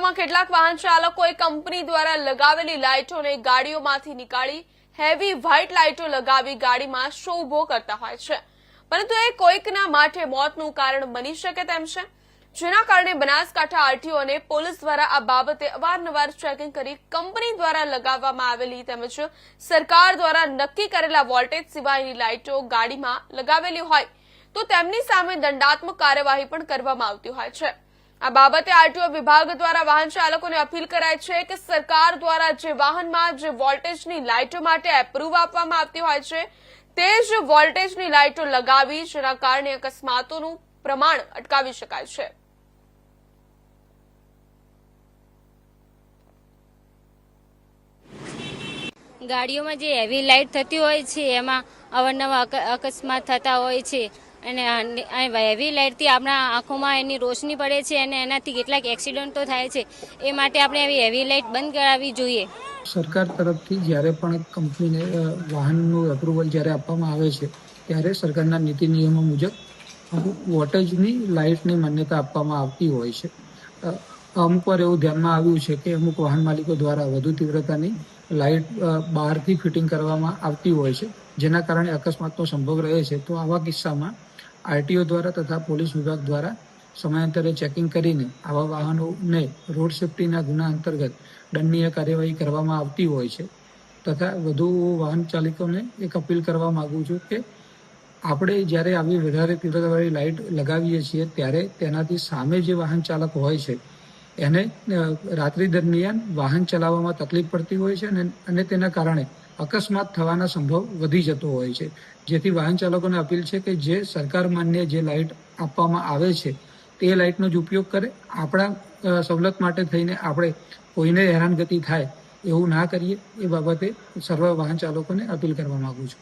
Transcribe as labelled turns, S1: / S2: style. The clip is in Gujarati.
S1: જિલ્લામાં કેટલાક વાહન ચાલકોએ કંપની દ્વારા લગાવેલી લાઇટોને ગાડીઓમાંથી નીકાળી હેવી વ્હાઇટ લાઇટો લગાવી ગાડીમાં શો ઊભો કરતા હોય છે. પરંતુ એ કોઈકના માટે મોતનું કારણ બની શકે તેમ છે. જેના કારણે બનાસકાંઠા આરટીઓ અને પોલીસ દ્વારા આ બાબતે અવારનવાર ચેકિંગ કરી કંપની દ્વારા લગાવવામાં આવેલી તેમજ સરકાર દ્વારા નક્કી કરેલા વોલ્ટેજ સિવાયની લાઇટો ગાડીમાં લગાવેલી હોય તો તેમની સામે દંડાત્મક કાર્યવાહી પણ કરવામાં આવતી હોય છે. આ બાબતે આરટીઓ વિભાગ દ્વારા વાહન ચાલકોને અપીલ કરાય છે કે સરકાર દ્વારા જે વાહનમાં જે વોલ્ટેજની લાઇટો માટે એપ્રુવ આપવામાં આવતી હોય છે, તે જ વોલ્ટેજની લાઇટો લગાવી, જેના કારણે અકસ્માતોનું પ્રમાણ અટકાવી શકાય છે.
S2: ગાડીઓમાં જે હેવી લાઇટ થતી હોય છે, એમાં અવારનવાર અકસ્માત થતા હોય છે. અને હેવી લાઇટથી આપણા આંખોમાં એની રોશની પડે છે અને એનાથી કેટલાક એક્સિડન્ટો થાય છે. એ માટે આપણે આવી હેવી લાઇટ બંધ કરાવવી જોઈએ.
S3: સરકાર તરફથી જ્યારે પણ કંપનીને વાહનનું એપ્રુવલ જ્યારે આપવામાં આવે છે, ત્યારે સરકારના નીતિ નિયમો મુજબ વોટેજની લાઇટની માન્યતા આપવામાં આવતી હોય છે. અમુક વાર એવું ધ્યાનમાં આવ્યું છે કે અમુક વાહન માલિકો દ્વારા વધુ તીવ્રતાની લાઇટ બહારથી ફિટિંગ કરવામાં આવતી હોય છે. જેના કારણે અકસ્માતનો સંભવ રહે છે. તો આવા કિસ્સામાં આરટીઓ દ્વારા તથા પોલીસ વિભાગ દ્વારા સમયાંતરે ચેકિંગ કરીને આવા વાહનોને રોડ સેફટીના ગુના અંતર્ગત દંડનીય કાર્યવાહી કરવામાં આવતી હોય છે. તથા વધુ વાહન ચાલકોને એક અપીલ કરવા માંગુ છું કે આપણે જ્યારે આવી વધારે તીવ્રતાવાળી લાઇટ લગાવીએ છીએ, ત્યારે તેનાથી સામે જે વાહન ચાલક હોય છે એને રાત્રિ દરમિયાન વાહન ચલાવવામાં તકલીફ પડતી હોય છે અને તેના કારણે અકસ્માત થવાના સંભવ વધી જતો હોય છે. જેથી વાહન ચાલકોને અપીલ છે કે જે સરકાર માન્ય જે લાઇટ આપવામાં આવે છે, તે લાઇટનો જ ઉપયોગ કરે. આપણા સવલત માટે થઈને આપણે કોઈને હેરાનગતિ થાય એવું ના કરીએ, એ બાબતે સર્વ વાહન ચાલકોને અપીલ કરવા માંગુ છું.